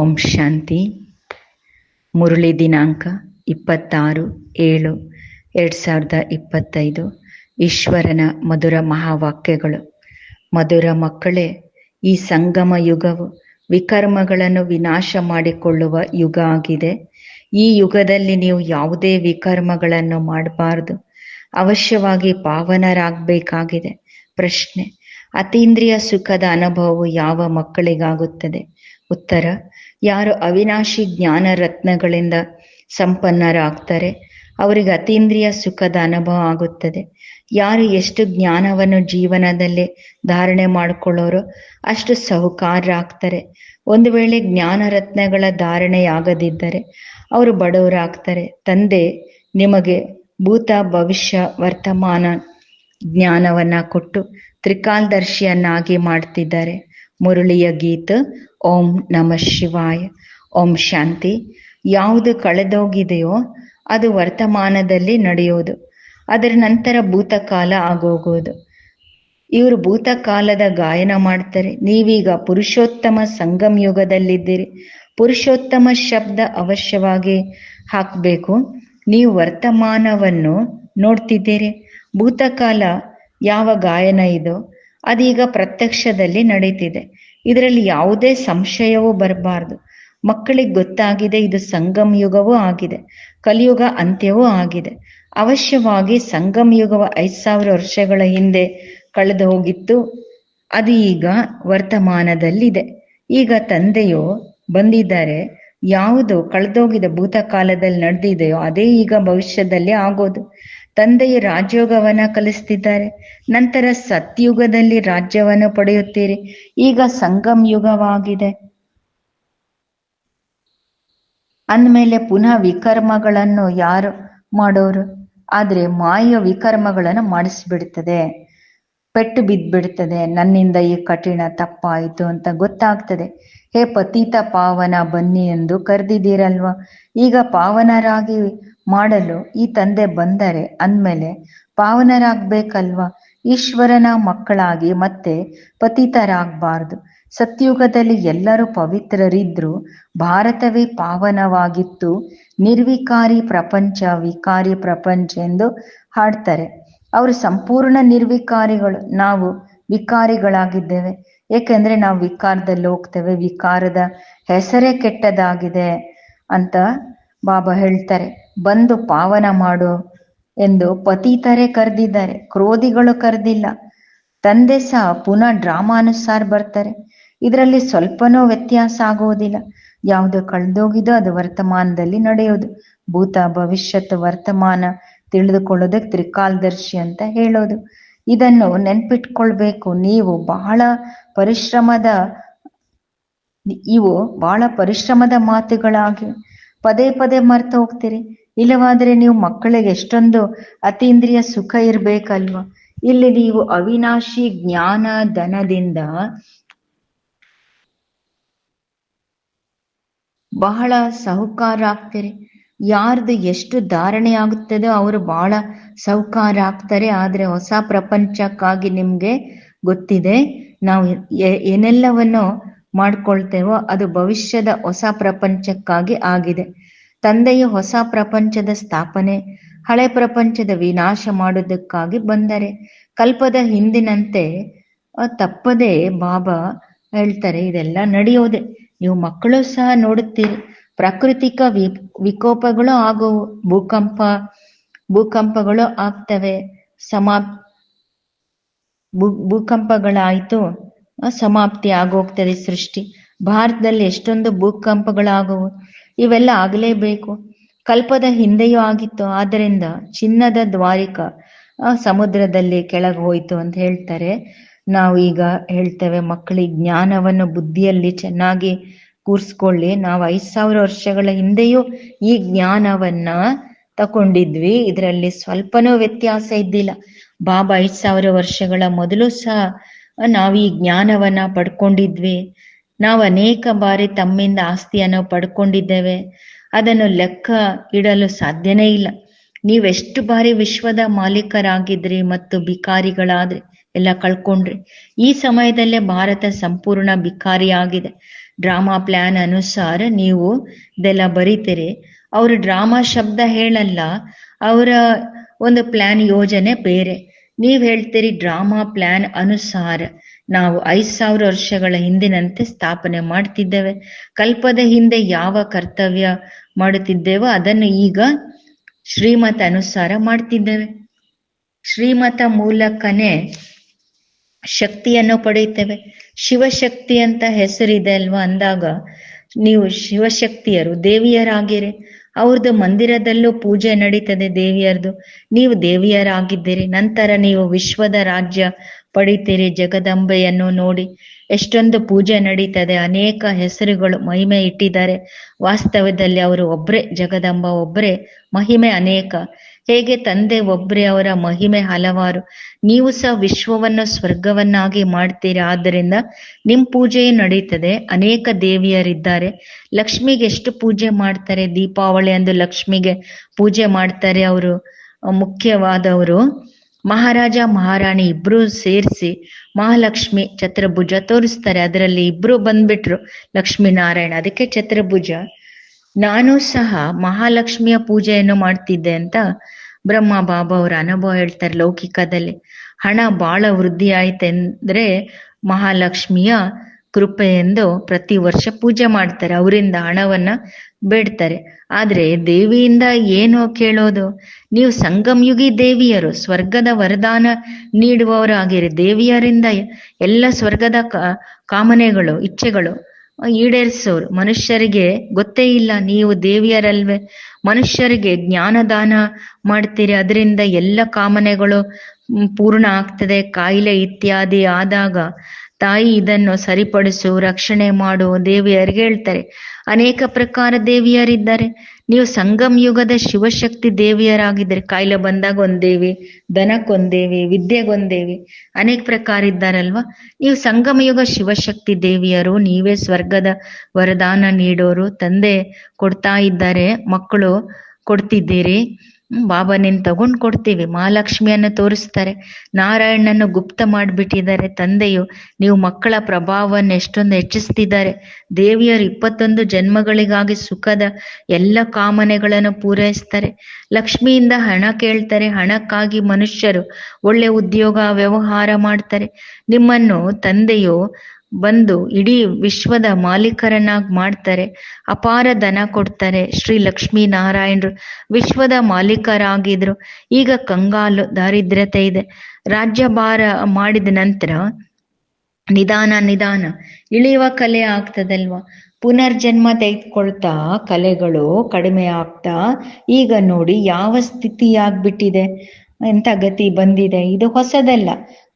ಓಂ ಶಾಂತಿ. ಮುರುಳಿ ದಿನಾಂಕ ಇಪ್ಪತ್ತಾರು ಏಳು ಎರಡು ಸಾವಿರದ ಇಪ್ಪತ್ತೈದು. ಈಶ್ವರನ ಮಧುರ ಮಹಾವಾಕ್ಯಗಳು. ಮಧುರ ಮಕ್ಕಳೇ, ಈ ಸಂಗಮ ಯುಗವು ವಿಕರ್ಮಗಳನ್ನು ವಿನಾಶ ಮಾಡಿಕೊಳ್ಳುವ ಯುಗ ಆಗಿದೆ. ಈ ಯುಗದಲ್ಲಿ ನೀವು ಯಾವುದೇ ವಿಕರ್ಮಗಳನ್ನು ಮಾಡಬಾರದು. ಅವಶ್ಯವಾಗಿ ಪಾವನರಾಗಬೇಕಾಗಿದೆ. ಪ್ರಶ್ನೆ ಅತೀಂದ್ರಿಯ ಸುಖದ ಅನುಭವವು ಯಾವ ಮಕ್ಕಳಿಗಾಗುತ್ತದೆ? ಉತ್ತರ, ಯಾರು ಅವಿನಾಶಿ ಜ್ಞಾನ ರತ್ನಗಳಿಂದ ಸಂಪನ್ನರಾಗ್ತಾರೆ, ಅವರಿಗೆ ಅತೀಂದ್ರಿಯ ಸುಖದ ಅನುಭವ ಆಗುತ್ತದೆ. ಯಾರು ಎಷ್ಟು ಜ್ಞಾನವನ್ನು ಜೀವನದಲ್ಲಿ ಧಾರಣೆ ಮಾಡಿಕೊಳ್ಳೋರು ಅಷ್ಟು ಸಹುಕಾರರಾಗ್ತಾರೆ. ಒಂದು ವೇಳೆ ಜ್ಞಾನ ರತ್ನಗಳ ಧಾರಣೆಯಾಗದಿದ್ದರೆ ಅವರು ಬಡವರಾಗ್ತಾರೆ. ತಂದೆ, ನಿಮಗೆ ಭೂತ ಭವಿಷ್ಯ ವರ್ತಮಾನ ಜ್ಞಾನವನ್ನ ಕೊಟ್ಟು ತ್ರಿಕಾಲದರ್ಶಿಯನ್ನಾಗಿ ಮಾಡ್ತಿದ್ದಾರೆ. ಮುರುಳಿಯ ಗೀತ, ಓಂ ನಮ ಶಿವಾಯ. ಓಂ ಶಾಂತಿ. ಯಾವುದು ಕಳೆದೋಗಿದೆಯೋ ಅದು ವರ್ತಮಾನದಲ್ಲಿ ನಡೆಯೋದು. ಅದರ ನಂತರ ಭೂತಕಾಲ ಆಗೋಗೋದು. ಇವರು ಭೂತಕಾಲದ ಗಾಯನ ಮಾಡ್ತಾರೆ. ನೀವೀಗ ಪುರುಷೋತ್ತಮ ಸಂಗಮ್ ಯುಗದಲ್ಲಿದ್ದೀರಿ. ಪುರುಷೋತ್ತಮ ಶಬ್ದ ಅವಶ್ಯವಾಗಿ ಹಾಕಬೇಕು. ನೀವು ವರ್ತಮಾನವನ್ನು ನೋಡ್ತಿದ್ದೀರಿ. ಭೂತಕಾಲ ಯಾವ ಗಾಯನ ಇದೋ? ಅದೀಗ ಪ್ರತ್ಯಕ್ಷದಲ್ಲಿ ನಡೀತಿದೆ. ಇದರಲ್ಲಿ ಯಾವುದೇ ಸಂಶಯವೂ ಬರಬಾರ್ದು. ಮಕ್ಕಳಿಗೆ ಗೊತ್ತಾಗಿದೆ ಇದು ಸಂಗಮ ಯುಗವೂ ಆಗಿದೆ. ಕಲಿಯುಗ ಅಂತ್ಯವೂ ಆಗಿದೆ. ಅವಶ್ಯವಾಗಿ ಸಂಗಮ ಯುಗವ ಐದ್ ಸಾವಿರ ವರ್ಷಗಳ ಹಿಂದೆ ಕಳೆದು ಹೋಗಿತ್ತು. ಅದು ವರ್ತಮಾನದಲ್ಲಿದೆ. ಈಗ ತಂದೆಯು ಬಂದಿದ್ದಾರೆ. ಯಾವುದು ಕಳೆದೋಗಿದೆ ಭೂತಕಾಲದಲ್ಲಿ ನಡೆದಿದೆಯೋ, ಅದೇ ಈಗ ಭವಿಷ್ಯದಲ್ಲಿ ಆಗೋದು. ತಂದೆಯ ರಾಜಯೋಗವನ್ನ ಕಲಿಸ್ತಿದ್ದಾರೆ. ನಂತರ ಸತ್ಯುಗದಲ್ಲಿ ರಾಜ್ಯವನ್ನು ಪಡೆಯುತ್ತೀರಿ. ಈಗ ಸಂಗಮ್ ಯುಗವಾಗಿದೆ. ಅಂದಮೇಲೆ ಪುನಃ ವಿಕರ್ಮಗಳನ್ನು ಯಾರು ಮಾಡೋರು? ಆದ್ರೆ ಮಾಯ ವಿಕರ್ಮಗಳನ್ನು ಮಾಡಿಸ್ಬಿಡ್ತದೆ. ಪೆಟ್ಟು ಬಿದ್ದ್ಬಿಡ್ತದೆ ನನ್ನಿಂದ ಈ ಕಠಿಣ ತಪ್ಪಾಯಿತು ಅಂತ ಗೊತ್ತಾಗ್ತದೆ. ಹೇ ಪತೀತ ಪಾವನ ಬನ್ನಿ ಎಂದು ಕರೆದಿದ್ದೀರಲ್ವಾ? ಈಗ ಪಾವನರಾಗಿ ಮಾಡಲು ಈ ತಂದೆ ಬಂದರೆ ಅಂದಮೇಲೆ ಪಾವನರಾಗ್ಬೇಕಲ್ವಾ? ಈಶ್ವರನ ಮಕ್ಕಳಾಗಿ ಮತ್ತೆ ಪತಿತರಾಗಬಾರ್ದು. ಸತ್ಯುಗದಲ್ಲಿ ಎಲ್ಲರೂ ಪವಿತ್ರರಿದ್ರು ಭಾರತವೇ ಪಾವನವಾಗಿತ್ತು. ನಿರ್ವಿಕಾರಿ ಪ್ರಪಂಚ ವಿಕಾರಿ ಪ್ರಪಂಚ ಎಂದು ಹಾಡ್ತಾರೆ. ಅವರು ಸಂಪೂರ್ಣ ನಿರ್ವಿಕಾರಿಗಳು. ನಾವು ವಿಕಾರಿಗಳಾಗಿದ್ದೇವೆ. ಏಕೆಂದ್ರೆ ನಾವು ವಿಕಾರದಲ್ಲಿ ಹೋಗ್ತೇವೆ. ವಿಕಾರದ ಹೆಸರೇ ಕೆಟ್ಟದಾಗಿದೆ ಅಂತ ಬಾಬಾ ಹೇಳ್ತಾರೆ. ಬಂದು ಪಾವನ ಮಾಡು ಎಂದು ಪತೀತರೇ ಕರೆದಿದ್ದಾರೆ. ಕ್ರೋಧಿಗಳು ಕರೆದಿಲ್ಲ. ತಂದೆ ಸಹ ಪುನಃ ಡ್ರಾಮಾನುಸಾರ ಬರ್ತಾರೆ. ಇದರಲ್ಲಿ ಸ್ವಲ್ಪನೂ ವ್ಯತ್ಯಾಸ ಆಗುವುದಿಲ್ಲ. ಯಾವುದು ಕಳೆದೋಗಿದೋ ಅದು ವರ್ತಮಾನದಲ್ಲಿ ನಡೆಯೋದು ಭೂತ ಭವಿಷ್ಯತ್ ವರ್ತಮಾನ ತಿಳಿದುಕೊಳ್ಳೋದಕ್ಕೆ ತ್ರಿಕಾಲದರ್ಶಿ ಅಂತ ಹೇಳೋದು. ಇದನ್ನು ನೆನ್ಪಿಟ್ಕೊಳ್ಬೇಕು. ನೀವು ಬಹಳ ಪರಿಶ್ರಮದ, ಇವು ಬಹಳ ಪರಿಶ್ರಮದ ಮಾತುಗಳಾಗಿ ಪದೇ ಪದೇ ಮರ್ತು ಹೋಗ್ತೀರಿ ಇಲ್ಲವಾದ್ರೆ ನೀವು ಮಕ್ಕಳಿಗೆ ಎಷ್ಟೊಂದು ಅತೀಂದ್ರಿಯ ಸುಖ ಇರ್ಬೇಕಲ್ವಾ? ಇಲ್ಲಿ ನೀವು ಅವಿನಾಶಿ ಜ್ಞಾನ ಧನದಿಂದ ಬಹಳ ಸಾಹುಕಾರ ಆಗ್ತೀರಿ ಯಾರ್ದು ಎಷ್ಟು ಧಾರಣೆ ಆಗುತ್ತದೋ ಅವರು ಬಹಳ ಸಾಹುಕಾರ ಆಗ್ತಾರೆ ಆದ್ರೆ ಹೊಸ ಪ್ರಪಂಚಕ್ಕಾಗಿ ನಿಮ್ಗೆ ಗೊತ್ತಿದೆ. ನಾವು ಏನೆಲ್ಲವನ್ನು ಮಾಡ್ಕೊಳ್ತೇವೋ ಅದು ಭವಿಷ್ಯದ ಹೊಸ ಪ್ರಪಂಚಕ್ಕಾಗಿ ಆಗಿದೆ. ತಂದೆಯು ಹೊಸ ಪ್ರಪಂಚದ ಸ್ಥಾಪನೆ, ಹಳೆ ಪ್ರಪಂಚದ ವಿನಾಶ ಮಾಡುವುದಕ್ಕಾಗಿ ಬಂದರೆ, ಕಲ್ಪದ ಹಿಂದಿನಂತೆ ತಪ್ಪದೆ ಬಾಬಾ ಹೇಳ್ತಾರೆ, ಇದೆಲ್ಲ ನಡೆಯೋದೆ. ನೀವು ಮಕ್ಕಳು ಸಹ ನೋಡುತ್ತೀರಿ. ಪ್ರಾಕೃತಿಕ ವಿ, ವಿಕೋಪಗಳು ಆಗುವು, ಭೂಕಂಪ, ಭೂಕಂಪಗಳು ಆಗ್ತವೆ. ಸಮಾಪ್ ಭೂ, ಭೂಕಂಪಗಳಾಯ್ತು ಸಮಾಪ್ತಿ ಆಗೋಗ್ತದೆ ಸೃಷ್ಟಿ. ಭಾರತದಲ್ಲಿ ಎಷ್ಟೊಂದು ಭೂಕಂಪಗಳಾಗುವು. ಇವೆಲ್ಲ ಆಗಲೇಬೇಕು. ಕಲ್ಪದ ಹಿಂದೆಯೂ ಆಗಿತ್ತು, ಆದ್ದರಿಂದ ಚಿನ್ನದ ದ್ವಾರಿಕ ಸಮುದ್ರದಲ್ಲಿ ಕೆಳಗೆ ಹೋಯ್ತು ಅಂತ ಹೇಳ್ತಾರೆ. ನಾವು ಈಗ ಹೇಳ್ತೇವೆ ಮಕ್ಕಳಿಗೆ ಜ್ಞಾನವನ್ನು ಬುದ್ಧಿಯಲ್ಲಿ ಚೆನ್ನಾಗಿ ಕೂರ್ಸ್ಕೊಳ್ಳಿ. ನಾವು ಐದ್ ಸಾವಿರ ವರ್ಷಗಳ ಹಿಂದೆಯೂ ಈ ಜ್ಞಾನವನ್ನ ತಕೊಂಡಿದ್ವಿ. ಇದರಲ್ಲಿ ಸ್ವಲ್ಪನೂ ವ್ಯತ್ಯಾಸ ಇದ್ದಿಲ್ಲ. ಬಾಬಾ ಐದ್ ಸಾವಿರ ವರ್ಷಗಳ ಮೊದಲು ಸಹ ನಾವು ಈ ಜ್ಞಾನವನ್ನ ಪಡ್ಕೊಂಡಿದ್ವಿ. ನಾವು ಅನೇಕ ಬಾರಿ ತಮ್ಮಿಂದ ಆಸ್ತಿಯನ್ನು ಪಡ್ಕೊಂಡಿದ್ದೇವೆ. ಅದನ್ನು ಲೆಕ್ಕ ಇಡಲು ಸಾಧ್ಯನೇ ಇಲ್ಲ. ನೀವೆಷ್ಟು ಬಾರಿ ವಿಶ್ವದ ಮಾಲೀಕರಾಗಿದ್ರಿ ಮತ್ತು ಬಿಕಾರಿಗಳಾದ್ರಿ, ಎಲ್ಲ ಕಳ್ಕೊಂಡ್ರಿ. ಈ ಸಮಯದಲ್ಲೇ ಭಾರತ ಸಂಪೂರ್ಣ ಬಿಕಾರಿಯಾಗಿದೆ. ಡ್ರಾಮಾ ಪ್ಲಾನ್ ಅನುಸಾರ ನೀವು ಇದೆಲ್ಲ ಬರೀತೀರಿ. ಅವರು ಡ್ರಾಮಾ ಶಬ್ದ ಹೇಳಲ್ಲ, ಅವರ ಒಂದು ಪ್ಲಾನ್ ಯೋಜನೆ ಬೇರೆ. ನೀವ್ ಹೇಳ್ತೀರಿ ಡ್ರಾಮಾ ಪ್ಲಾನ್ ಅನುಸಾರ. ನಾವು ಐದ್ ಸಾವಿರ ವರ್ಷಗಳ ಹಿಂದಿನಂತೆ ಸ್ಥಾಪನೆ ಮಾಡ್ತಿದ್ದೇವೆ. ಕಲ್ಪದ ಹಿಂದೆ ಯಾವ ಕರ್ತವ್ಯ ಮಾಡುತ್ತಿದ್ದೇವೋ ಅದನ್ನು ಈಗ ಶ್ರೀಮತ ಅನುಸಾರ ಮಾಡ್ತಿದ್ದೇವೆ. ಶ್ರೀಮತ ಮೂಲಕನೇ ಶಕ್ತಿಯನ್ನು ಪಡೆಯುತ್ತೇವೆ. ಶಿವಶಕ್ತಿ ಅಂತ ಹೆಸರಿದೆ ಅಲ್ವಾ? ಅಂದಾಗ ನೀವು ಶಿವಶಕ್ತಿಯರು, ದೇವಿಯರಾಗಿರಿ. ಅವ್ರದ್ದು ಮಂದಿರದಲ್ಲೂ ಪೂಜೆ ನಡೀತದೆ ದೇವಿಯರದು. ನೀವು ದೇವಿಯರಾಗಿದ್ದೀರಿ. ನಂತರ ನೀವು ವಿಶ್ವದ ರಾಜ್ಯ ಪಡಿತೀರಿ ಜಗದಂಬೆಯನ್ನು ನೋಡಿ. ಎಷ್ಟೊಂದು ಪೂಜೆ ನಡೀತದೆ. ಅನೇಕ ಹೆಸರುಗಳು ಮಹಿಮೆ ಇಟ್ಟಿದ್ದಾರೆ. ವಾಸ್ತವದಲ್ಲಿ ಅವರು ಒಬ್ರೆ, ಜಗದಂಬ ಒಬ್ರೆ, ಮಹಿಮೆ ಅನೇಕ. ಹೇಗೆ ತಂದೆ ಒಬ್ರೆ ಅವರ ಮಹಿಮೆ ಹಲವಾರು. ನೀವು ಸಹ ವಿಶ್ವವನ್ನು ಸ್ವರ್ಗವನ್ನಾಗಿ ಮಾಡ್ತೀರಿ. ಆದ್ದರಿಂದ ನಿಮ್ ಪೂಜೆಯು ನಡೀತದೆ. ಅನೇಕ ದೇವಿಯರಿದ್ದಾರೆ. ಲಕ್ಷ್ಮಿಗೆ ಎಷ್ಟು ಪೂಜೆ ಮಾಡ್ತಾರೆ? ದೀಪಾವಳಿ ಅಂದು ಲಕ್ಷ್ಮಿಗೆ ಪೂಜೆ ಮಾಡ್ತಾರೆ ಅವರು. ಮುಖ್ಯವಾದವರು ಮಹಾರಾಜ, ಮಹಾರಾಣಿ ಇಬ್ರು ಸೇರಿಸಿ ಮಹಾಲಕ್ಷ್ಮಿ ಚತುರ್ಭುಜ ತೋರಿಸ್ತಾರೆ. ಅದರಲ್ಲಿ ಇಬ್ರು ಬಂದ್ಬಿಟ್ರು ಲಕ್ಷ್ಮೀನಾರಾಯಣ. ಅದಕ್ಕೆ ಚತುರ್ಭುಜ ನಾನು ಸಹ ಮಹಾಲಕ್ಷ್ಮಿಯ ಪೂಜೆಯನ್ನು ಮಾಡ್ತಿದ್ದೆ ಅಂತ ಬ್ರಹ್ಮ ಬಾಬಾ ಅವರ ಅನುಭವ ಹೇಳ್ತಾರೆ ಲೌಕಿಕದಲ್ಲಿ. ಹಣ ಬಹಳ ವೃದ್ಧಿ ಆಯ್ತೆಂದ್ರೆ ಮಹಾಲಕ್ಷ್ಮಿಯ ಕೃಪೆ ಎಂದು ಪ್ರತಿ ವರ್ಷ ಪೂಜೆ ಮಾಡ್ತಾರೆ. ಅವರಿಂದ ಹಣವನ್ನ ಬೇಡ್ತಾರೆ. ಆದ್ರೆ ದೇವಿಯಿಂದ ಏನು ಕೇಳೋದು? ನೀವು ಸಂಗಮಯುಗಿ ದೇವಿಯರು, ಸ್ವರ್ಗದ ವರದಾನ ನೀಡುವವರಾಗಿರಿ. ದೇವಿಯರಿಂದ ಎಲ್ಲ ಸ್ವರ್ಗದ ಕಾಮನೆಗಳು, ಇಚ್ಛೆಗಳು ಈಡೇರಿಸೋರು. ಮನುಷ್ಯರಿಗೆ ಗೊತ್ತೇ ಇಲ್ಲ, ನೀವು ದೇವಿಯರಲ್ವೇ. ಮನುಷ್ಯರಿಗೆ ಜ್ಞಾನದಾನ ಮಾಡ್ತೀರಿ. ಅದರಿಂದ ಎಲ್ಲ ಕಾಮನೆಗಳು ಪೂರ್ಣ ಆಗ್ತದೆ. ಕಾಯಿಲೆ ಇತ್ಯಾದಿ ಆದಾಗ ತಾಯಿ ಇದನ್ನು ಸರಿಪಡಿಸು, ರಕ್ಷಣೆ ಮಾಡು ದೇವಿಯರಿಗೆ ಹೇಳ್ತಾರೆ. ಅನೇಕ ಪ್ರಕಾರ ದೇವಿಯರಿದ್ದಾರೆ. ನೀವು ಸಂಗಮ್ ಯುಗದ ಶಿವಶಕ್ತಿ ದೇವಿಯರಾಗಿದ್ದರೆ ಕಾಯಿಲೆ ಬಂದಾಗ ಒಂದ್ ದೇವಿ, ದನಕ್ಕೊಂದ್ ದೇವಿ, ವಿದ್ಯೆಗೊಂದ್ ದೇವಿ ಅನೇಕ ಪ್ರಕಾರ ಇದ್ದಾರಲ್ವಾ? ನೀವು ಸಂಗಮ ಯುಗ ಶಿವಶಕ್ತಿ ದೇವಿಯರು, ನೀವೇ ಸ್ವರ್ಗದ ವರದಾನ ನೀಡೋರು, ತಂದೆ ಕೊಡ್ತಾ ಇದ್ದಾರೆ, ಮಕ್ಕಳು ಕೊಡ್ತಿದ್ದೀರಿ. ಬಾಬಾ ನಿನ್ ತಗೊಂಡ್ ಕೊಡ್ತೀವಿ, ಮಹಾಲಕ್ಷ್ಮಿಯನ್ನ ತೋರಿಸ್ತಾರೆ. ನಾರಾಯಣನನ್ನು ಗುಪ್ತ ಮಾಡ್ಬಿಟ್ಟಿದ್ದಾರೆ ತಂದೆಯು. ನೀವು ಮಕ್ಕಳ ಪ್ರಭಾವವನ್ನು ಎಷ್ಟೊಂದು ಹೆಚ್ಚಿಸ್ತಿದ್ದಾರೆ. ದೇವಿಯರು ಇಪ್ಪತ್ತೊಂದು ಜನ್ಮಗಳಿಗಾಗಿ ಸುಖದ ಎಲ್ಲ ಕಾಮನೆಗಳನ್ನು ಪೂರೈಸ್ತಾರೆ. ಲಕ್ಷ್ಮಿಯಿಂದ ಹಣ ಕೇಳ್ತಾರೆ, ಹಣಕ್ಕಾಗಿ ಮನುಷ್ಯರು ಒಳ್ಳೆ ಉದ್ಯೋಗ, ವ್ಯವಹಾರ ಮಾಡ್ತಾರೆ. ನಿಮ್ಮನ್ನು ತಂದೆಯು ಬಂದು ಇಡೀ ವಿಶ್ವದ ಮಾಲೀಕರನ್ನಾಗಿ ಮಾಡ್ತಾರೆ, ಅಪಾರ ಧನ ಕೊಡ್ತಾರೆ ಶ್ರೀ ಲಕ್ಷ್ಮೀ ನಾರಾಯಣರು ವಿಶ್ವದ ಮಾಲೀಕರಾಗಿದ್ರು. ಈಗ ಕಂಗಾಲು ದಾರಿದ್ರ್ಯತೆ ಇದೆ. ರಾಜ್ಯಭಾರ ಮಾಡಿದ ನಂತರ ನಿಧಾನ ನಿಧಾನ ಇಳಿಯುವ ಕಲೆ ಆಗ್ತದಲ್ವಾ? ಪುನರ್ಜನ್ಮ ತೆಗೆದುಕೊಳ್ತಾ ಕಲೆಗಳು ಕಡಿಮೆ ಆಗ್ತಾ ಈಗ ನೋಡಿ ಯಾವ ಸ್ಥಿತಿ ಆಗ್ಬಿಟ್ಟಿದೆ ಎಂತ ಗತಿ ಬಂದಿದೆ? ಇದು ಹೊಸದಲ್ಲ.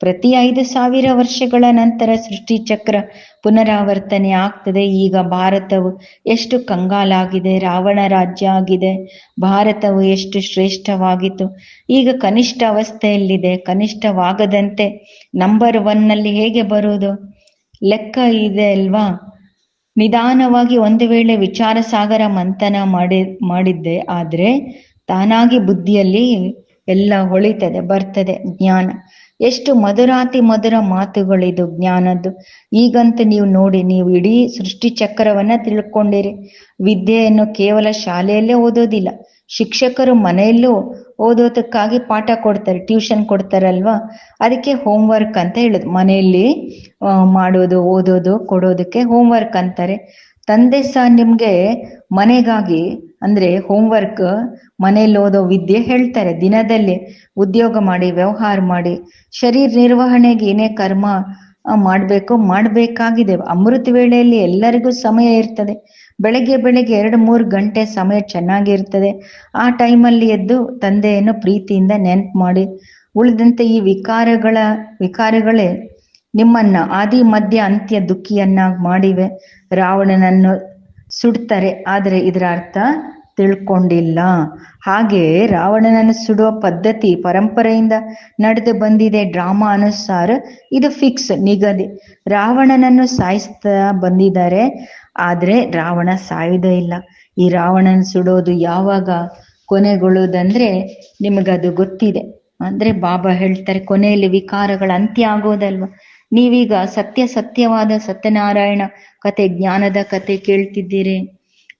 ಪ್ರತಿ ಐದು ಸಾವಿರ ವರ್ಷಗಳ ನಂತರ ಸೃಷ್ಟಿ ಚಕ್ರ ಪುನರಾವರ್ತನೆ ಆಗ್ತದೆ. ಈಗ ಭಾರತವು ಎಷ್ಟು ಕಂಗಾಲಾಗಿದೆ, ರಾವಣ ರಾಜ್ಯ ಆಗಿದೆ, ಭಾರತವು ಎಷ್ಟು ಶ್ರೇಷ್ಠವಾಗಿತ್ತು. ಈಗ ಕನಿಷ್ಠ ಅವಸ್ಥೆಯಲ್ಲಿದೆ ಕನಿಷ್ಠವಾಗದಂತೆ ನಂಬರ್ ಒನ್ನಲ್ಲಿ ಹೇಗೆ ಬರುವುದು? ಲೆಕ್ಕ ಇದೆ ಅಲ್ವಾ? ನಿಧಾನವಾಗಿ ಒಂದು ವೇಳೆ ವಿಚಾರ ಸಾಗರ ಮಂಥನ ಮಾಡಿ, ಮಾಡಿದ್ದೆ ಆದ್ರೆ ತಾನಾಗಿ ಬುದ್ಧಿಯಲ್ಲಿ ಎಲ್ಲ ಹೊಳಿತದೆ, ಬರ್ತದೆ ಜ್ಞಾನ. ಎಷ್ಟು ಮಧುರಾತಿ ಮಧುರ ಮಾತುಗಳಿದು ಜ್ಞಾನದ್ದು. ಈಗಂತೂ ನೀವು ನೋಡಿ, ನೀವು ಇಡೀ ಸೃಷ್ಟಿ ಚಕ್ರವನ್ನ ತಿಳ್ಕೊಂಡಿರಿ. ವಿದ್ಯೆಯನ್ನು ಕೇವಲ ಶಾಲೆಯಲ್ಲೇ ಓದೋದಿಲ್ಲ, ಶಿಕ್ಷಕರು ಮನೆಯಲ್ಲೂ ಓದೋದಕ್ಕಾಗಿ ಪಾಠ ಕೊಡ್ತಾರೆ, ಟ್ಯೂಷನ್ ಕೊಡ್ತಾರಲ್ವಾ? ಅದಕ್ಕೆ ಹೋಮ್ವರ್ಕ್ ಅಂತ ಹೇಳೋದು. ಮನೆಯಲ್ಲಿ ಮಾಡೋದು ಓದೋದು, ಕೊಡೋದಕ್ಕೆ ಹೋಮ್ವರ್ಕ್ ಅಂತಾರೆ. ತಂದೆ ಸಹ ನಿಮ್ಗೆ ಮನೆಗಾಗಿ ಅಂದ್ರೆ ಹೋಮ್ವರ್ಕ್ ಮನೇಲಿ ಓದೋ ವಿದ್ಯೆ ಹೇಳ್ತಾರೆ. ದಿನದಲ್ಲಿ ಉದ್ಯೋಗ ಮಾಡಿ, ವ್ಯವಹಾರ ಮಾಡಿ, ಶರೀರ ನಿರ್ವಹಣೆಗೆ ಏನೇ ಕರ್ಮ ಮಾಡ್ಬೇಕು ಮಾಡ್ಬೇಕಾಗಿದೆ. ಅಮೃತ ವೇಳೆಯಲ್ಲಿ ಎಲ್ಲರಿಗೂ ಸಮಯ ಇರ್ತದೆ. ಬೆಳಗ್ಗೆ ಬೆಳಗ್ಗೆ ಎರಡು ಮೂರು ಗಂಟೆ ಸಮಯ ಚೆನ್ನಾಗಿರ್ತದೆ. ಆ ಟೈಮಲ್ಲಿ ಎದ್ದು ತಂದೆಯನ್ನು ಪ್ರೀತಿಯಿಂದ ನೆನ್ಪು ಮಾಡಿ, ಉಳಿದಂತೆ ಈ ವಿಕಾರಗಳ, ವಿಕಾರಗಳೇ ನಿಮ್ಮನ್ನ ಆದಿ ಮಧ್ಯ ಅಂತ್ಯ ದುಃಖಿಯನ್ನಾಗಿ ಮಾಡಿವೆ. ರಾವಣನನ್ನು ಸುಡ್ತಾರೆ. ಆದರೆ ಇದರ ಅರ್ಥ ತಿಳ್ಕೊಂಡಿಲ್ಲ. ಹಾಗೆ ರಾವಣನನ್ನು ಸುಡುವ ಪದ್ಧತಿ ಪರಂಪರೆಯಿಂದ ನಡೆದು ಬಂದಿದೆ. ಡ್ರಾಮಾ ಅನುಸಾರ ಇದು ಫಿಕ್ಸ್, ನಿಗದಿ. ರಾವಣನನ್ನು ಸಾಯಿಸ್ತಾ ಬಂದಿದ್ದಾರೆ. ಆದ್ರೆ ರಾವಣ ಸಾಯುವುದೇ ಇಲ್ಲ. ಈ ರಾವಣನ ಸುಡೋದು ಯಾವಾಗ ಕೊನೆಗೊಳ್ಳುವುದಂದ್ರೆ ನಿಮಗದು ಗೊತ್ತಿದೆ. ಅಂದ್ರೆ ಬಾಬಾ ಹೇಳ್ತಾರೆ, ಕೊನೆಯಲ್ಲಿ ವಿಕಾರಗಳ ಅಂತ್ಯ ಆಗೋದಲ್ವಾ? ನೀವೀಗ ಸತ್ಯ ಸತ್ಯವಾದ ಸತ್ಯನಾರಾಯಣ ಕತೆ ಜ್ಞಾನದ ಕತೆ ಕೇಳ್ತಿದ್ದೀರಿ.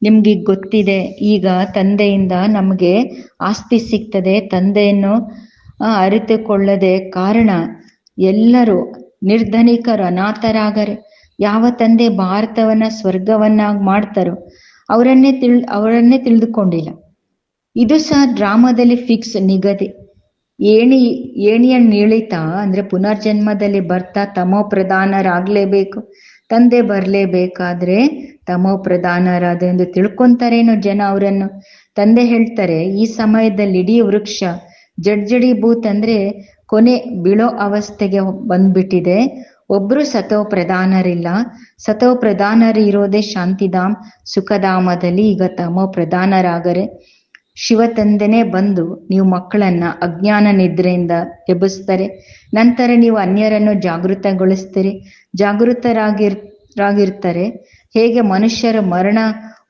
ನಿಮ್ಗೆ ಗೊತ್ತಿದೆ, ಈಗ ತಂದೆಯಿಂದ ನಮಗೆ ಆಸ್ತಿ ಸಿಗ್ತದೆ. ತಂದೆಯನ್ನು ಅರಿತುಕೊಳ್ಳದೆ ಕಾರಣ, ಎಲ್ಲರೂ ನಿರ್ಧನಿಕರು, ಅನಾಥರಾಗರೆ. ಯಾವ ತಂದೆ ಭಾರತವನ್ನ ಸ್ವರ್ಗವನ್ನಾಗಿ ಮಾಡ್ತಾರೋ, ಅವರನ್ನೇ ತಿಳ್, ಅವರನ್ನೇ ತಿಳಿದುಕೊಂಡಿಲ್ಲ. ಇದು ಸಹ ಡ್ರಾಮಾದಲ್ಲಿ ಫಿಕ್ಸ್ ನಿಗದಿ. ಏಣಿ ಏಣಿಯ ಇಳಿತ ಅಂದ್ರೆ ಪುನರ್ಜನ್ಮದಲ್ಲಿ ಬರ್ತಾ ತಮೋ ಪ್ರಧಾನರಾಗ್ಲೇಬೇಕು, ತಂದೆ ಬರ್ಲೇಬೇಕಾದ್ರೆ ತಮೋ ಪ್ರಧಾನರಾದೆಂದು ತಿಳ್ಕೊಂತಾರೇನೋ ಜನ ಅವರನ್ನು. ತಂದೆ ಹೇಳ್ತಾರೆ, ಈ ಸಮಯದಲ್ಲಿ ಇಡೀ ವೃಕ್ಷ, ಜಡ್ಜಡಿ ಭೂತ್ ಅಂದ್ರೆ ಕೊನೆ ಬೀಳೋ ಅವಸ್ಥೆಗೆ ಬಂದ್ಬಿಟ್ಟಿದೆ. ಒಬ್ರು ಸತೋ ಪ್ರಧಾನರಿಲ್ಲ, ಸತೋ ಪ್ರಧಾನರು ಇರೋದೇ ಶಾಂತಿಧಾಮ್, ಸುಖಧಾಮದಲ್ಲಿ ಈಗ ತಮೋ ಪ್ರಧಾನರಾಗರೆ. ಶಿವ ತಂದೆನೆ ಬಂದು ನೀವು ಮಕ್ಕಳನ್ನ ಅಜ್ಞಾನ ನಿದ್ರೆಯಿಂದ ಎಬ್ಬಿಸ್ತಾರೆ. ನಂತರ ನೀವು ಅನ್ಯರನ್ನು ಜಾಗೃತಗೊಳಿಸ್ತೀರಿ. ಜಾಗೃತರಾಗಿರ್ ಹೇಗೆ ಮನುಷ್ಯರ ಮರಣ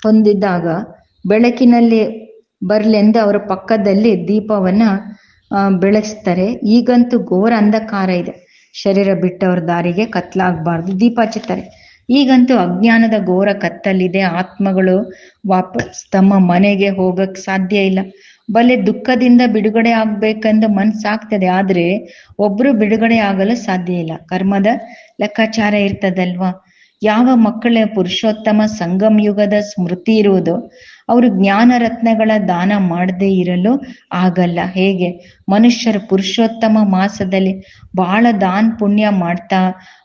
ಹೊಂದಿದಾಗ ಬೆಳಕಿನಲ್ಲಿ ಬರ್ಲೆಂದು ಅವರ ಪಕ್ಕದಲ್ಲಿ ದೀಪವನ್ನ ಬೆಳೆಸ್ತಾರೆ. ಈಗಂತೂ ಘೋರ ಅಂಧಕಾರ ಇದೆ. ಶರೀರ ಬಿಟ್ಟವ್ರ ದಾರಿಗೆ ಕತ್ಲಾಗ್ಬಾರ್ದು. ದೀಪ ಹಚ್ಚುತ್ತಾರೆ. ಈಗಂತೂ ಅಜ್ಞಾನದ ಘೋರ ಕತ್ತಲಿದೆ. ಆತ್ಮಗಳು ವಾಪಸ್ ತಮ್ಮ ಮನೆಗೆ ಹೋಗಕ್ ಸಾಧ್ಯ ಇಲ್ಲ. ಬಲೆ ದುಃಖದಿಂದ ಬಿಡುಗಡೆ ಆಗ್ಬೇಕೆಂದು ಮನ್ಸಾಗ್ತದೆ. ಆದ್ರೆ ಒಬ್ರು ಬಿಡುಗಡೆ ಆಗಲು ಸಾಧ್ಯ ಇಲ್ಲ. ಕರ್ಮದ ಲೆಕ್ಕಾಚಾರ ಇರ್ತದಲ್ವಾ? ಯಾವ ಮಕ್ಕಳ ಪುರುಷೋತ್ತಮ ಸಂಗಮ ಯುಗದ ಸ್ಮೃತಿ ಇರುವುದು, ಅವರು ಜ್ಞಾನ ರತ್ನಗಳ ದಾನ ಮಾಡದೇ ಇರಲು ಆಗಲ್ಲ. ಹೇಗೆ? ಮನುಷ್ಯರು ಪುರುಷೋತ್ತಮ ಮಾಸದಲ್ಲಿ ಬಹಳ ದಾನ್ ಪುಣ್ಯ ಮಾಡ್ತಾ,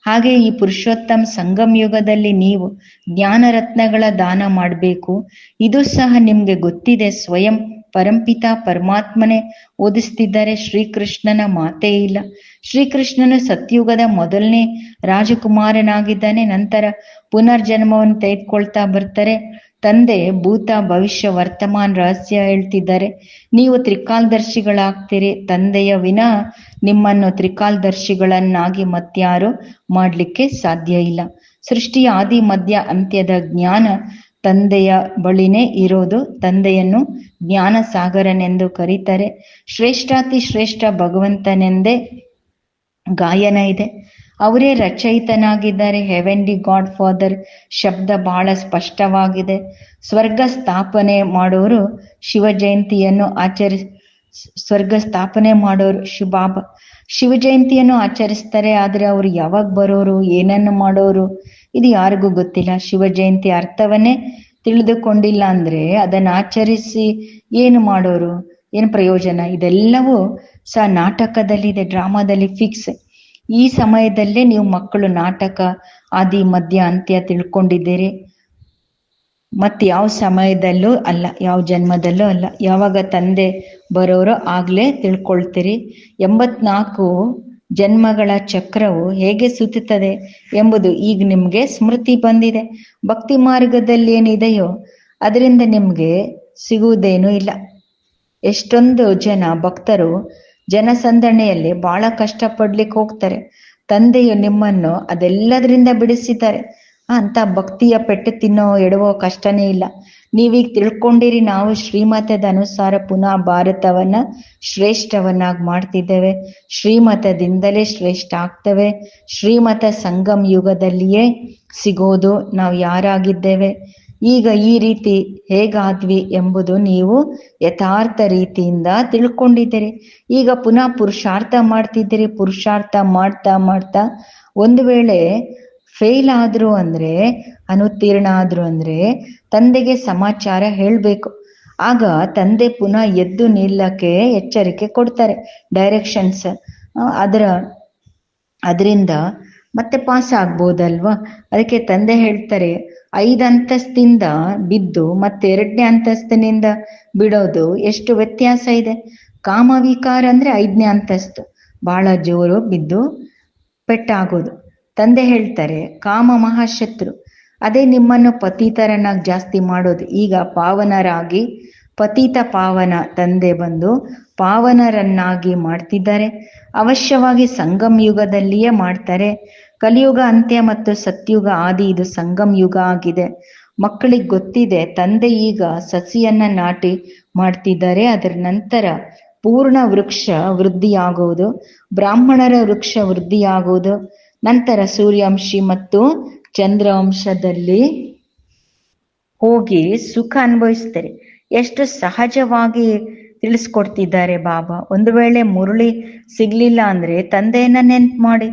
ಹಾಗೆ ಈ ಪುರುಷೋತ್ತಮ ಸಂಗಮ ಯುಗದಲ್ಲಿ ನೀವು ಜ್ಞಾನ ರತ್ನಗಳ ದಾನ ಮಾಡಬೇಕು. ಇದು ಸಹ ನಿಮ್ಗೆ ಗೊತ್ತಿದೆ, ಸ್ವಯಂ ಪರಂಪಿತ ಪರಮಾತ್ಮನೇ ಓದಿಸ್ತಿದ್ದಾರೆ ಶ್ರೀಕೃಷ್ಣನ ಮಾತೇ ಇಲ್ಲ. ಶ್ರೀಕೃಷ್ಣನು ಸತ್ಯುಗದ ಮೊದಲನೇ ರಾಜಕುಮಾರನಾಗಿದ್ದಾನೆ, ನಂತರ ಪುನರ್ಜನ್ಮವನ್ನು ತೆಗೆದುಕೊಳ್ತಾ ಬರ್ತಾರೆ. ತಂದೆ, ಭೂತ, ಭವಿಷ್ಯ, ವರ್ತಮಾನ, ರಹಸ್ಯ ಹೇಳ್ತಿದ್ದಾರೆ. ನೀವು ತ್ರಿಕಾಲದರ್ಶಿಗಳಾಗ್ತೀರಿ. ತಂದೆಯ ವಿನ ನಿಮ್ಮನ್ನು ತ್ರಿಕಾಲದರ್ಶಿಗಳನ್ನಾಗಿ ಮತ್ಯಾರು ಮಾಡ್ಲಿಕ್ಕೆ ಸಾಧ್ಯ ಇಲ್ಲ. ಸೃಷ್ಟಿಯ ಆದಿ ಮಧ್ಯ ಅಂತ್ಯದ ಜ್ಞಾನ ತಂದೆಯ ಬಳಿನೇ ಇರೋದು ತಂದೆಯನ್ನು ಜ್ಞಾನ ಸಾಗರನೆಂದು ಕರೀತಾರೆ. ಶ್ರೇಷ್ಠಾತಿ ಶ್ರೇಷ್ಠ ಭಗವಂತನೆಂದೇ ಗಾಯನ ಇದೆ. ಅವರೇ ರಚಯಿತನಾಗಿದ್ದಾರೆ. ಹೆವೆಂಡಿ ಗಾಡ್ ಫಾದರ್ ಶಬ್ದ ಬಹಳ ಸ್ಪಷ್ಟವಾಗಿದೆ. ಸ್ವರ್ಗ ಸ್ಥಾಪನೆ ಮಾಡೋರು ಶಿವ ಜಯಂತಿಯನ್ನು ಆಚರಿಸ್ ಸ್ವರ್ಗ ಸ್ಥಾಪನೆ ಮಾಡೋರು ಶಿವಬಾಬ. ಶಿವ ಜಯಂತಿಯನ್ನು ಆಚರಿಸ್ತಾರೆ, ಆದ್ರೆ ಅವ್ರು ಯಾವಾಗ ಬರೋರು, ಏನನ್ನು ಮಾಡೋರು? ಇದು ಯಾರಿಗೂ ಗೊತ್ತಿಲ್ಲ. ಶಿವ ಜಯಂತಿ ಅರ್ಥವನ್ನೇ ತಿಳಿದುಕೊಂಡಿಲ್ಲ ಅಂದ್ರೆ ಅದನ್ನ ಆಚರಿಸಿ ಏನು ಮಾಡೋರು? ಏನು ಪ್ರಯೋಜನ? ಇದೆಲ್ಲವೂ ಸಹ ನಾಟಕದಲ್ಲಿದೆ, ಡ್ರಾಮಾದಲ್ಲಿ ಫಿಕ್ಸ್. ಈ ಸಮಯದಲ್ಲೇ ನೀವು ಮಕ್ಕಳು ನಾಟಕ, ಆದಿ ಮಧ್ಯ ಅಂತ್ಯ ತಿಳ್ಕೊಂಡಿದ್ದೀರಿ. ಮತ್ತೆ ಯಾವ ಸಮಯದಲ್ಲೂ ಅಲ್ಲ, ಯಾವ ಜನ್ಮದಲ್ಲೂ ಅಲ್ಲ. ಯಾವಾಗ ತಂದೆ ಬರೋರು ಆಗ್ಲೇ ತಿಳ್ಕೊಳ್ತೀರಿ. ಎಂಬತ್ನಾಲ್ಕು ಜನ್ಮಗಳ ಚಕ್ರವು ಹೇಗೆ ಸುತ್ತುತ್ತದೆ ಎಂಬುದು ಈಗ ನಿಮ್ಗೆ ಸ್ಮೃತಿ ಬಂದಿದೆ. ಭಕ್ತಿ ಮಾರ್ಗದಲ್ಲಿ ಏನಿದೆಯೋ ಅದರಿಂದ ನಿಮ್ಗೆ ಸಿಗುವುದೇನೂ ಇಲ್ಲ. ಎಷ್ಟೊಂದು ಜನ ಭಕ್ತರು ಜನಸಂದಣಿಯಲ್ಲಿ ಬಹಳ ಕಷ್ಟ ಪಡ್ಲಿಕ್ಕೆ ಹೋಗ್ತಾರೆ. ತಂದೆಯು ನಿಮ್ಮನ್ನು ಅದೆಲ್ಲದರಿಂದ ಬಿಡಿಸಿದ್ದಾರೆ. ಅಂತ ಭಕ್ತಿಯ ಪೆಟ್ಟು ತಿನ್ನೋ, ಎಡವೋ ಕಷ್ಟನೇ ಇಲ್ಲ. ನೀವೀಗ ತಿಳ್ಕೊಂಡಿರಿ, ನಾವು ಶ್ರೀಮತದ ಅನುಸಾರ ಪುನಃ ಭಾರತವನ್ನ ಶ್ರೇಷ್ಠವನ್ನಾಗಿ ಮಾಡ್ತಿದ್ದೇವೆ. ಶ್ರೀಮತದಿಂದಲೇ ಶ್ರೇಷ್ಠ ಆಗ್ತವೆ. ಶ್ರೀಮತ ಸಂಗಮ್ ಯುಗದಲ್ಲಿಯೇ ಸಿಗೋದು ನಾವು ಯಾರಾಗಿದ್ದೇವೆ? ಈಗ ಈ ರೀತಿ ಹೇಗಾದ್ವಿ ಎಂಬುದು ನೀವು ಯಥಾರ್ಥ ರೀತಿಯಿಂದ ತಿಳ್ಕೊಂಡಿದ್ದೀರಿ. ಈಗ ಪುನಃ ಪುರುಷಾರ್ಥ ಮಾಡ್ತಿದ್ದೀರಿ. ಪುರುಷಾರ್ಥ ಮಾಡ್ತಾ ಮಾಡ್ತಾ ಒಂದು ವೇಳೆ ಫೇಲ್ ಆದ್ರು ಅಂದ್ರೆ ಅನುತ್ತೀರ್ಣ ಆದ್ರು ಅಂದ್ರೆ ತಂದೆಗೆ ಸಮಾಚಾರ ಹೇಳ್ಬೇಕು. ಆಗ ತಂದೆ ಪುನಃ ಎದ್ದು ನಿಲ್ಲಕ್ಕೆ ಎಚ್ಚರಿಕೆ ಕೊಡ್ತಾರೆ ಡೈರೆಕ್ಷನ್ಸ್ ಅದರ, ಅದರಿಂದ ಮತ್ತೆ ಪಾಸ್ ಆಗ್ಬೋದಲ್ವಾ? ಅದಕ್ಕೆ ತಂದೆ ಹೇಳ್ತಾರೆ, ಐದು ಅಂತಸ್ತಿಂದ ಬಿದ್ದು ಮತ್ತೆ ಎರಡನೇ ಅಂತಸ್ತಿನಿಂದ ಬಿಡೋದು ಎಷ್ಟು ವ್ಯತ್ಯಾಸ ಇದೆ? ಕಾಮವಿಕಾರ ಅಂದ್ರೆ ಐದನೇ ಅಂತಸ್ತು. ಬಹಳ ಜೋರು ಬಿದ್ದು ಪೆಟ್ಟಾಗೋದು. ತಂದೆ ಹೇಳ್ತಾರೆ, ಕಾಮ ಮಹಾಶತ್ರು, ಅದೇ ನಿಮ್ಮನ್ನು ಪತೀತರನ್ನಾಗಿ ಜಾಸ್ತಿ ಮಾಡೋದು. ಈಗ ಪಾವನರಾಗಿ, ಪತೀತ ಪಾವನ ತಂದೆ ಬಂದು ಪಾವನರನ್ನಾಗಿ ಮಾಡ್ತಿದ್ದಾರೆ. ಅವಶ್ಯವಾಗಿ ಸಂಗಮ ಯುಗದಲ್ಲಿಯೇ ಮಾಡ್ತಾರೆ. ಕಲಿಯುಗ ಅಂತ್ಯ ಮತ್ತು ಸತ್ಯುಗ ಆದಿ ಇದು ಸಂಗಮ ಯುಗ ಆಗಿದೆ. ಮಕ್ಕಳಿಗೆ ಗೊತ್ತಿದೆ, ತಂದೆ ಈಗ ಸಸಿಯನ್ನ ನಾಟಿ ಮಾಡ್ತಿದ್ದಾರೆ. ಅದರ ನಂತರ ಪೂರ್ಣ ವೃಕ್ಷ ವೃದ್ಧಿಯಾಗುವುದು, ಬ್ರಾಹ್ಮಣರ ವೃಕ್ಷ ವೃದ್ಧಿಯಾಗುವುದು. ನಂತರ ಸೂರ್ಯವಂಶಿ ಮತ್ತು ಚಂದ್ರವಂಶದಲ್ಲಿ ಹೋಗಿ ಸುಖ ಅನುಭವಿಸ್ತಾರೆ. ಎಷ್ಟು ಸಹಜವಾಗಿ ತಿಳಿಸ್ಕೊಡ್ತಿದ್ದಾರೆ ಬಾಬಾ. ಒಂದು ವೇಳೆ ಮುರುಳಿ ಸಿಗ್ಲಿಲ್ಲ ಅಂದ್ರೆ ತಂದೆಯನ್ನ ನೆನ್ಪು ಮಾಡಿ.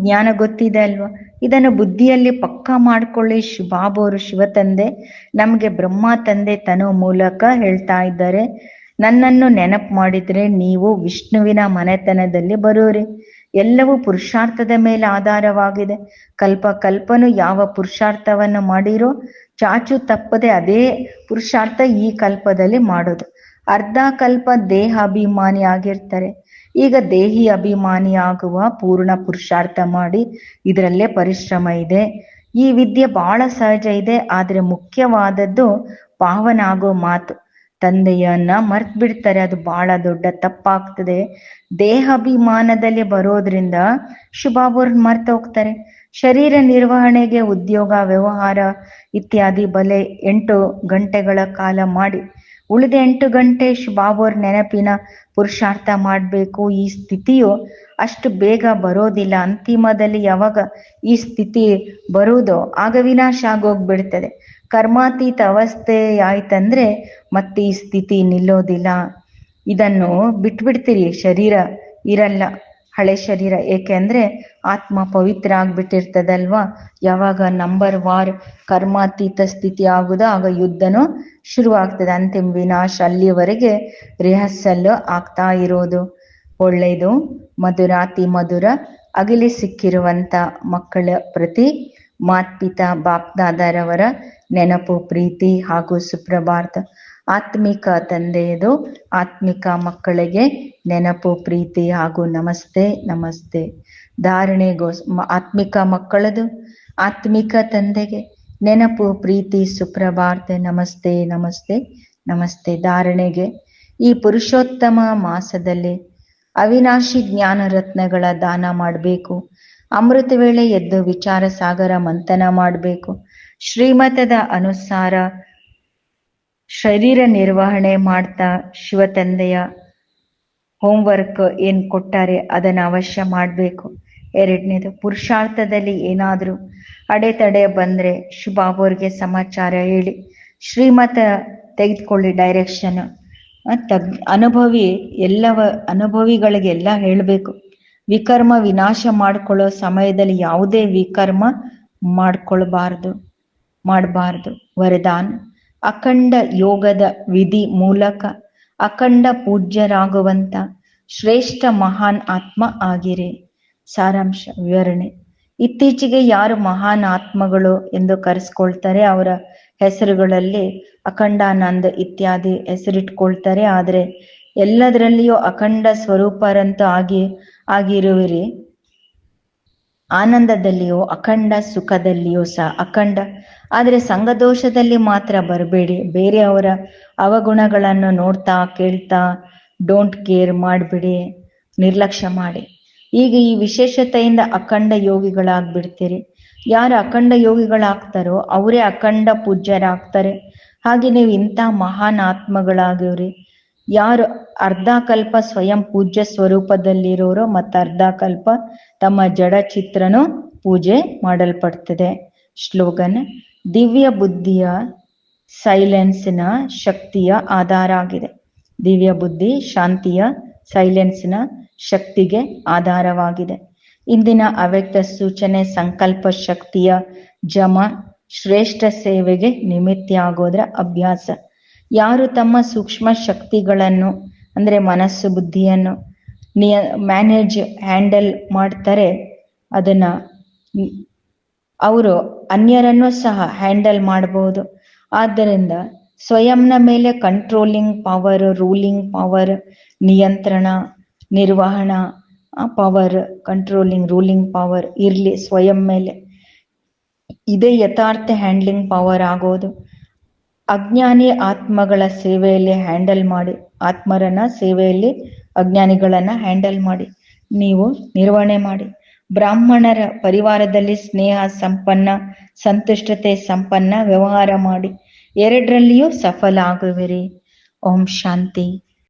ಜ್ಞಾನ ಗೊತ್ತಿದೆ ಅಲ್ವಾ? ಇದನ್ನು ಬುದ್ಧಿಯಲ್ಲಿ ಪಕ್ಕಾ ಮಾಡ್ಕೊಳ್ಳಿ ಶಿ ಬಾಬು ಅವರು ಶಿವ ತಂದೆ ನಮ್ಗೆ ಬ್ರಹ್ಮ ತಂದೆ ತನೋ ಮೂಲಕ ಹೇಳ್ತಾ ಇದ್ದಾರೆ. ನನ್ನನ್ನು ನೆನಪು ಮಾಡಿದ್ರೆ ನೀವು ವಿಷ್ಣುವಿನ ಮನೆತನದಲ್ಲಿ ಬರೋರಿ. ಎಲ್ಲವೂ ಪುರುಷಾರ್ಥದ ಮೇಲೆ ಆಧಾರವಾಗಿದೆ. ಕಲ್ಪ ಕಲ್ಪನು ಯಾವ ಪುರುಷಾರ್ಥವನ್ನು ಮಾಡಿರೋ ಚಾಚು ತಪ್ಪದೆ ಅದೇ ಪುರುಷಾರ್ಥ ಈ ಕಲ್ಪದಲ್ಲಿ ಮಾಡೋದು. ಅರ್ಧ ಕಲ್ಪ ದೇಹ ಅಭಿಮಾನಿ ಆಗಿರ್ತಾರೆ. ಈಗ ದೇಹಿ ಅಭಿಮಾನಿ ಆಗುವ ಪೂರ್ಣ ಪುರುಷಾರ್ಥ ಮಾಡಿ ಇದರಲ್ಲೇ ಪರಿಶ್ರಮ ಇದೆ. ಈ ವಿದ್ಯೆ ಬಹಳ ಸಹಜ ಇದೆ, ಆದ್ರೆ ಮುಖ್ಯವಾದದ್ದು ಪಾವನ ಆಗೋ ಮಾತು. ತಂದೆಯನ್ನ ಮರ್ತ್ ಬಿಡ್ತಾರೆ ಅದು ಬಹಳ ದೊಡ್ಡ ತಪ್ಪಾಗ್ತದೆ. ದೇಹಾಭಿಮಾನದಲ್ಲಿ ಬರೋದ್ರಿಂದ ಶುಭಾಬುರ್ ಮರ್ತ ಹೋಗ್ತಾರೆ. ಶರೀರ ನಿರ್ವಹಣೆಗೆ ಉದ್ಯೋಗ, ವ್ಯವಹಾರ ಇತ್ಯಾದಿ ಬಲೆ ಎಂಟು ಗಂಟೆಗಳ ಕಾಲ ಮಾಡಿ. ಉಳಿದ ಎಂಟು ಗಂಟೆ ಶುಭಾಬೋರ್ ನೆನಪಿನ ಪುರುಷಾರ್ಥ ಮಾಡಬೇಕು. ಈ ಸ್ಥಿತಿಯು ಅಷ್ಟು ಬೇಗ ಬರೋದಿಲ್ಲ. ಅಂತಿಮದಲ್ಲಿ ಯಾವಾಗ ಈ ಸ್ಥಿತಿ ಬರುವುದೋ ಆಗ ವಿನಾಶ ಆಗೋಗ್ಬಿಡ್ತದೆ. ಕರ್ಮಾತೀತ ಅವಸ್ಥೆ ಆಯ್ತಂದ್ರೆ ಮತ್ತೆ ಈ ಸ್ಥಿತಿ ನಿಲ್ಲೋದಿಲ್ಲ. ಇದನ್ನು ಬಿಟ್ಬಿಡ್ತೀರಿ, ಶರೀರ ಇರಲ್ಲ, ಹಳೆ ಶರೀರ. ಏಕೆಂದ್ರೆ ಆತ್ಮ ಪವಿತ್ರ ಆಗ್ಬಿಟ್ಟಿರ್ತದಲ್ವಾ? ಯಾವಾಗ ನಂಬರ್ ವಾರ್ ಕರ್ಮಾತೀತ ಸ್ಥಿತಿ ಆಗುದೋ ಆಗ ಯುದ್ಧನೂ ಶುರುವಾಗ್ತದೆ. ಅಂತಿಮ ವಿನಾಶ ಅಲ್ಲಿವರೆಗೆ ರಿಹರ್ಸಲ್ ಆಗ್ತಾ ಇರೋದು. ಒಳ್ಳೆಯದು, ಮಧುರಾತಿ ಮಧುರ ಅಗಲಿ ಸಿಕ್ಕಿರುವಂತ ಮಕ್ಕಳ ಪ್ರತಿ ಮಾತ್ಪಿತ ಬಾಪ್ದಾದರವರ ನೆನಪು, ಪ್ರೀತಿ ಹಾಗೂ ಸುಪ್ರಭಾತ. ಆತ್ಮಿಕ ತಂದೆಯದು, ಆತ್ಮಿಕ ಮಕ್ಕಳಿಗೆ ನೆನಪು, ಪ್ರೀತಿ ಹಾಗೂ ನಮಸ್ತೆ ನಮಸ್ತೆ. ಧಾರಣೆಗೋಸ್ ಆತ್ಮಿಕ ಮಕ್ಕಳದು, ಆತ್ಮಿಕ ತಂದೆಗೆ ನೆನಪು, ಪ್ರೀತಿ, ಸುಪ್ರಭಾರ್ತೆ, ನಮಸ್ತೆ ನಮಸ್ತೆ ನಮಸ್ತೆ. ಧಾರಣೆಗೆ ಈ ಪುರುಷೋತ್ತಮ ಮಾಸದಲ್ಲಿ ಅವಿನಾಶಿ ಜ್ಞಾನ ರತ್ನಗಳ ದಾನ ಮಾಡಬೇಕು. ಅಮೃತ ವೇಳೆ ಎದ್ದು ವಿಚಾರ ಸಾಗರ ಮಂಥನ ಮಾಡಬೇಕು. ಶ್ರೀಮತದ ಅನುಸಾರ ಶರೀರ ನಿರ್ವಹಣೆ ಮಾಡ್ತಾ ಶಿವತಂದೆಯ ಹೋಮ್ವರ್ಕ್ ಏನ್ ಕೊಟ್ಟಾರೆ ಅದನ್ನ ಅವಶ್ಯ ಮಾಡಬೇಕು. ಎರಡನೇದು, ಪುರುಷಾರ್ಥದಲ್ಲಿ ಏನಾದರೂ ಅಡೆತಡೆ ಬಂದ್ರೆ ಶುಭಾಬೋರ್ಗೆ ಸಮಾಚಾರ ಹೇಳಿ. ಶ್ರೀಮತ ತೆಗೆದುಕೊಳ್ಳಿ ಡೈರೆಕ್ಷನ್ ತಗ್, ಅನುಭವಿ ಎಲ್ಲವ ಅನುಭವಿಗಳಿಗೆಲ್ಲ ಹೇಳಬೇಕು. ವಿಕರ್ಮ ವಿನಾಶ ಮಾಡ್ಕೊಳ್ಳೋ ಸಮಯದಲ್ಲಿ ಯಾವುದೇ ವಿಕರ್ಮ ಮಾಡ್ಕೊಳ್ಬಾರ್ದು, ಮಾಡಬಾರ್ದು. ವರದಾನ್. ಅಖಂಡ ಯೋಗದ ವಿಧಿ ಮೂಲಕ ಅಖಂಡ ಪೂಜ್ಯರಾಗುವಂತ ಶ್ರೇಷ್ಠ ಮಹಾನ್ ಆತ್ಮ ಆಗಿರಿ. ಸಾರಾಂಶ, ವಿವರಣೆ. ಇತ್ತೀಚೆಗೆ ಯಾರು ಮಹಾನ್ ಆತ್ಮಗಳು ಎಂದು ಕರೆಸ್ಕೊಳ್ತಾರೆ ಅವರ ಹೆಸರುಗಳಲ್ಲಿ ಅಖಂಡಾನಂದ ಇತ್ಯಾದಿ ಹೆಸರಿಟ್ಕೊಳ್ತಾರೆ. ಆದ್ರೆ ಎಲ್ಲದರಲ್ಲಿಯೂ ಅಖಂಡ ಸ್ವರೂಪರಂತೂ ಆಗಿ, ಆಗಿರುವಿರಿ. ಆನಂದದಲ್ಲಿಯೋ ಅಖಂಡ ಸುಖದಲ್ಲಿಯೋ ಸಹ ಅಖಂಡ ಆದರೆ ಸಂಘದೋಷದಲ್ಲಿ ಮಾತ್ರ ಬರಬೇಡಿ. ಬೇರೆಯವರ ಅವಗುಣಗಳನ್ನು ನೋಡ್ತಾ, ಕೇಳ್ತಾ ಡೋಂಟ್ ಕೇರ್ ಮಾಡಿಬಿಡಿ, ನಿರ್ಲಕ್ಷ್ಯ ಮಾಡಿ. ಈಗ ಈ ವಿಶೇಷತೆಯಿಂದ ಅಖಂಡ ಯೋಗಿಗಳಾಗ್ಬಿಡ್ತೀರಿ. ಯಾರು ಅಖಂಡ ಯೋಗಿಗಳಾಗ್ತಾರೋ ಅವರೇ ಅಖಂಡ ಪೂಜ್ಯರಾಗ್ತಾರೆ. ಹಾಗೆ ನೀವು ಇಂಥ ಮಹಾನ್ ಆತ್ಮಗಳಾಗಿವ್ರಿ ಯಾರು ಅರ್ಧಕಲ್ಪ ಸ್ವಯಂ ಪೂಜ್ಯ ಸ್ವರೂಪದಲ್ಲಿರೋರೋ ಮತ್ತು ಅರ್ಧಕಲ್ಪ ತಮ್ಮ ಜಡ ಚಿತ್ರನು ಪೂಜೆ ಮಾಡಲ್ಪಡ್ತದೆ. ಶ್ಲೋಗನ್ ದಿವ್ಯ ಬುದ್ಧಿಯ ಸೈಲೆನ್ಸ್ನ ಶಕ್ತಿಯ ಆಧಾರ ಆಗಿದೆ. ದಿವ್ಯ ಬುದ್ಧಿ ಶಾಂತಿಯ ಸೈಲೆನ್ಸ್ನ ಶಕ್ತಿಗೆ ಆಧಾರವಾಗಿದೆ. ಇಂದಿನ ಅವ್ಯಕ್ತ ಸೂಚನೆ ಸಂಕಲ್ಪ ಶಕ್ತಿಯ ಜಮ ಶ್ರೇಷ್ಠ ಸೇವೆಗೆ ನಿಮಿತ್ತ ಆಗೋದ್ರ ಅಭ್ಯಾಸ. ಯಾರು ತಮ್ಮ ಸೂಕ್ಷ್ಮ ಶಕ್ತಿಗಳನ್ನು, ಅಂದ್ರೆ ಮನಸ್ಸು ಬುದ್ಧಿಯನ್ನು ನಿಯ ಮ್ಯಾನೇಜ್ ಹ್ಯಾಂಡಲ್ ಮಾಡ್ತಾರೆ, ಅದನ್ನ ಅವರು ಅನ್ಯರನ್ನು ಸಹ ಹ್ಯಾಂಡಲ್ ಮಾಡಬಹುದು. ಆದ್ದರಿಂದ ಸ್ವಯಂನ ಮೇಲೆ ಕಂಟ್ರೋಲಿಂಗ್ ಪವರ್ ರೂಲಿಂಗ್ ಪವರ್ ನಿಯಂತ್ರಣ, ನಿರ್ವಹಣಾ ಪವರ್ ಕಂಟ್ರೋಲಿಂಗ್ ರೂಲಿಂಗ್ ಪವರ್ ಇರ್ಲಿ ಸ್ವಯಂ ಮೇಲೆ. ಇದೇ ಯಥಾರ್ಥ ಹ್ಯಾಂಡ್ಲಿಂಗ್ ಪವರ್ ಆಗೋದು. ಅಜ್ಞಾನಿ ಆತ್ಮಗಳ ಸೇವೆಯಲ್ಲಿ ಹ್ಯಾಂಡಲ್ ಮಾಡಿ, ಆತ್ಮರನ್ನ ಸೇವೆಯಲ್ಲಿ ಅಜ್ಞಾನಿಗಳನ್ನ ಹ್ಯಾಂಡಲ್ ಮಾಡಿ. ನೀವು ನಿರ್ವಹಣೆ ಮಾಡಿ. ಬ್ರಾಹ್ಮಣರ ಪರಿವಾರದಲ್ಲಿ ಸ್ನೇಹ ಸಂಪನ್ನ ಸಂತುಷ್ಟತೆ ಸಂಪನ್ನ ವ್ಯವಹಾರ ಮಾಡಿ ಎರಡರಲ್ಲಿಯೂ ಸಫಲ ಆಗುವಿರಿ. ಓಂ ಶಾಂತಿ.